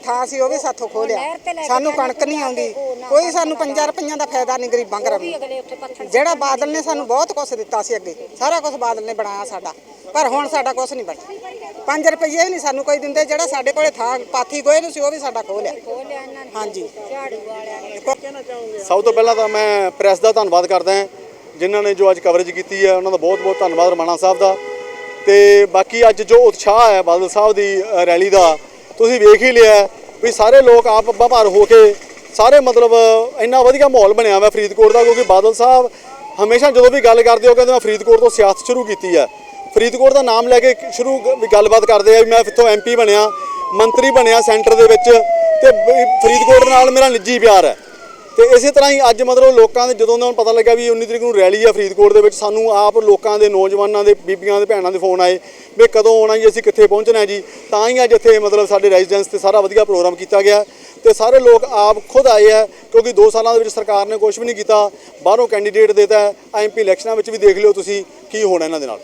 ਥਾਂ ਸੀ ਉਹ ਵੀ ਸਾਥੋਂ ਖੋਹ ਲਿਆ। ਸਾਨੂੰ ਕਣਕ ਨਹੀਂ ਆਉਂਦੀ। ਕੋਈ ਸਾਨੂੰ 5 ਰੁਪਈਆਂ ਦਾ ਫਾਇਦਾ ਨਹੀਂ ਗਰੀਬਾਂ ਘਰਾਂ ਨੂੰ। ਅਗਲੇ ਉੱਥੇ ਪੱਥਰ ਜਿਹੜਾ ਬਾਦਲ ਨੇ ਸਾਨੂੰ ਬਹੁਤ ਕੁਝ ਦਿੱਤਾ ਸੀ ਅੱਗੇ। ਸਾਰਾ ਕੁਝ ਬਾਦਲ ਨੇ ਬਣਾਇਆ ਸਾਡਾ। ਪਰ ਹੁਣ ਸਾਡਾ ਕੁਝ ਨਹੀਂ ਬਣਿਆ 5 ਰੁਪਏ ਵੀ ਨਹੀਂ ਸਾਨੂੰ ਕੋਈ ਦਿੰਦੇ। ਜਿਹੜਾ ਸਾਡੇ ਕੋਲੇ ਥਾਂ ਪਾਥੀ ਗੋਏ ਨੂੰ ਸੀ ਉਹ ਵੀ ਸਾਡਾ ਖੋਹ ਲਿਆ। ਹਾਂਜੀ। ਝਾੜੂ ਵਾਲਿਆਂ ਨੇ। ਸਭ ਤੋਂ ਪਹਿਲਾਂ ਤਾਂ ਮੈਂ ਪ੍ਰੈਸ ਦਾ ਧੰਨਵਾਦ ਕਰਦਾ ਹਾਂ ਜਿਨ੍ਹਾਂ ਨੇ ਜੋ ਅੱਜ ਕਵਰੇਜ ਕੀਤੀ ਹੈ ਉਹਨਾਂ ਦਾ ਬਹੁਤ ਬਹੁਤ ਧੰਨਵਾਦ ਰਮਾਣਾ ਸਾਹਿਬ ਦਾ। ਤੇ ਬਾਕੀ ਅੱਜ ਜੋ ਉਤਸ਼ਾਹ ਹੈ ਬਾਦਲ ਸਾਹਿਬ ਦੀ ਰੈਲੀ ਦਾ, ਤੁਸੀਂ ਵੇਖ ਹੀ ਲਿਆ ਵੀ ਸਾਰੇ ਲੋਕ ਆਪ ਅੱਬਾ ਹੋ ਕੇ ਸਾਰੇ ਮਤਲਬ ਇੰਨਾ ਵਧੀਆ ਮਾਹੌਲ ਬਣਿਆ ਹੋਇਆ ਫਰੀਦਕੋਟ ਦਾ, ਕਿਉਂਕਿ ਬਾਦਲ ਸਾਹਿਬ ਹਮੇਸ਼ਾ ਜਦੋਂ ਵੀ ਗੱਲ ਕਰਦੇ ਹੋ ਕਹਿੰਦੇ ਮੈਂ ਫਰੀਦਕੋਟ ਤੋਂ ਸਿਆਸਤ ਸ਼ੁਰੂ ਕੀਤੀ ਹੈ ਫਰੀਦਕੋਟ ਦਾ ਨਾਮ ਲੈ ਕੇ ਸ਼ੁਰੂ ਗੱਲਬਾਤ ਕਰਦੇ ਆ ਵੀ ਮੈਂ ਇੱਥੋਂ ਐਮਪੀ ਬਣਿਆ, ਮੰਤਰੀ ਬਣਿਆ ਸੈਂਟਰ ਦੇ ਵਿੱਚ ਤੇ ਫਰੀਦਕੋਟ ਨਾਲ ਮੇਰਾ ਨਿੱਜੀ ਪਿਆਰ ਹੈ। ਤੇ ਇਸੇ ਤਰ੍ਹਾਂ ਹੀ ਅੱਜ ਮਤਲਬ ਲੋਕਾਂ ਦੇ ਜਦੋਂ ਉਹਨਾਂ ਨੂੰ ਪਤਾ ਲੱਗਾ ਵੀ 19 ਤਰੀਕ ਨੂੰ ਰੈਲੀ ਆ ਫਰੀਦਕੋਟ ਦੇ ਵਿੱਚ, ਸਾਨੂੰ ਆਪ ਲੋਕਾਂ ਦੇ ਨੌਜਵਾਨਾਂ ਦੇ, ਬੀਬੀਆਂ ਦੇ, ਭੈਣਾਂ ਦੇ ਫੋਨ ਆਏ ਵੀ ਕਦੋਂ ਆਉਣਾ ਜੀ, ਅਸੀਂ ਕਿੱਥੇ ਪਹੁੰਚਣਾ ਜੀ। ਤਾਂ ਹੀ ਅੱਜ ਇੱਥੇ ਮਤਲਬ ਸਾਡੇ ਰੈਜ਼ੀਡੈਂਸ ਤੇ ਸਾਰਾ ਵਧੀਆ ਪ੍ਰੋਗਰਾਮ ਕੀਤਾ ਗਿਆ ਤੇ ਸਾਰੇ ਲੋਕ ਆਪ ਖੁਦ ਆਏ ਆ ਕਿਉਂਕਿ 2 ਸਾਲਾਂ ਦੇ ਵਿੱਚ ਸਰਕਾਰ ਨੇ ਕੁਝ ਵੀ ਨਹੀਂ ਕੀਤਾ। ਬਾਹਰੋਂ ਕੈਂਡੀਡੇਟ ਦੇਤਾ। ਐਮਪੀ ਇਲੈਕਸ਼ਨਾਂ ਵਿੱਚ ਵੀ ਦੇਖ ਲਿਓ ਤੁਸੀਂ ਕੀ ਹੋਣਾ ਇਹਨਾਂ ਦੇ ਨਾਲ।